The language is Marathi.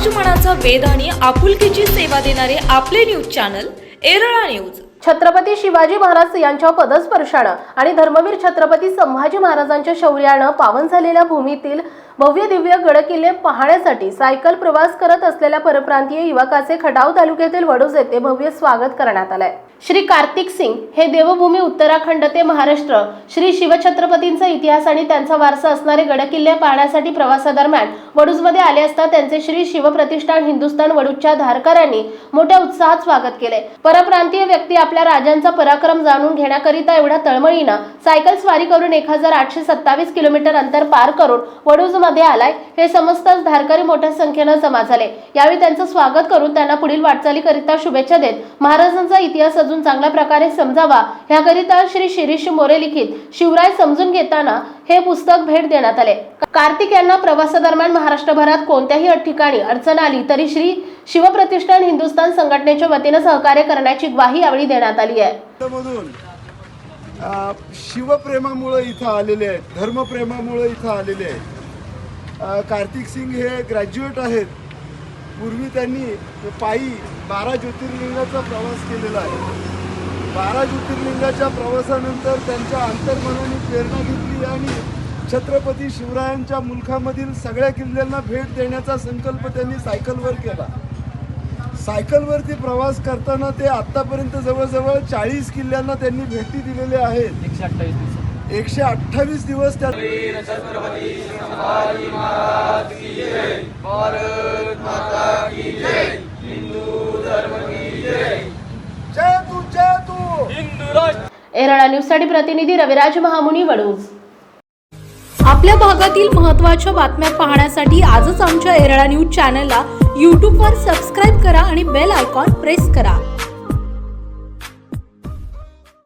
समाज मनाचा आणि आपुलकीची सेवा देणारे आपले न्यूज चॅनल एरळा न्यूज. छत्रपती शिवाजी महाराज यांच्या पदस्पर्शानं आणि धर्मवीर छत्रपती संभाजी महाराजांच्या शौर्यानं पावन झालेल्या भूमीतील भव्य दिव्य गडकिल्ले पाहण्यासाठी सायकल प्रवास करत असलेल्या परप्रांतीय युवकाचे खटाव तालुक्यातील वडोज येथे भव्य स्वागत करण्यात आलंय. श्री कार्तिक सिंग हे देवभूमी उत्तराखंड ते महाराष्ट्र श्री शिवछत्रपतींचा इतिहास आणि त्यांचा वारसा असणारे गडकिल्ले पाहण्यासाठी प्रवासादरम्यान वडूजमध्ये आले असता त्यांचे श्री शिवप्रतिष्ठान हिंदुस्थान वडूजच्या धारकऱ्यांनी मोठ्या उत्साहात स्वागत केले. परप्रांतीय व्यक्ती आपल्या राजांचा पराक्रम जाणून घेण्याकरिता एवढ्या तळमळीनं सायकल स्वारी करून एक हजार आठशे सत्तावीस किलोमीटर अंतर पार करून मध्ये आलाय हे समजताच धारकरी मोठ्या संख्येनं जमा झाले. यावेळी त्यांचं स्वागत करून त्यांना पुढील वाटचालीकरिता शुभेच्छा देत महाराजांचा इतिहास अजून चांगल्या प्रकारे समजावा ह्याकरिता श्री शिरीष मोरे लिखित शिवराय समजून घेताना हे पुस्तक भेट देण्यात आले. कार्तिक यांना प्रवासादरम्यान महाराष्ट्रभरात कोणत्याही ठिकाणी अडचण आली तरी श्री शिवप्रतिष्ठान हिंदुस्थान संघटनेच्या वतीनं सहकार्य करण्याची ग्वाही यावेळी देण्यात आली आहे. शिवप्रेमामुळे शिवप्रेमामुळं इथं आलेले आहेत धर्मप्रेमामुळं इथं आलेले आहेत. कार्तिक सिंग हे ग्रॅज्युएट आहेत. पूर्वी त्यांनी पायी बारा ज्योतिर्लिंगाचा प्रवास केलेला आहे. बारा ज्योतिर्लिंगाच्या प्रवासानंतर त्यांच्या अंतर्मनाने प्रेरणा घेतली आणि छत्रपती शिवरायांच्या मुलखामधील सगळ्या किल्ल्यांना भेट देण्याचा संकल्प त्यांनी सायकलवर केला. सायकलवरती प्रवास करताना ते आतापर्यंत जवळजवळ चाळीस किल्ल्यांना त्यांनी भेटी दिलेल्या आहेत. एकशे अठ्ठावीस दिवसात. त्या जय. तू जय तू. एरळा न्यूजसाठी प्रतिनिधी रविराज महामुनी वडूज आपल्या भागातील महत्त्वाच्या बातम्या पाहण्यासाठी आजच आमच्या एरळा न्यूज चॅनलला यूट्यूबवर सबस्क्राईब करा आणि बेल आयकॉन प्रेस करा.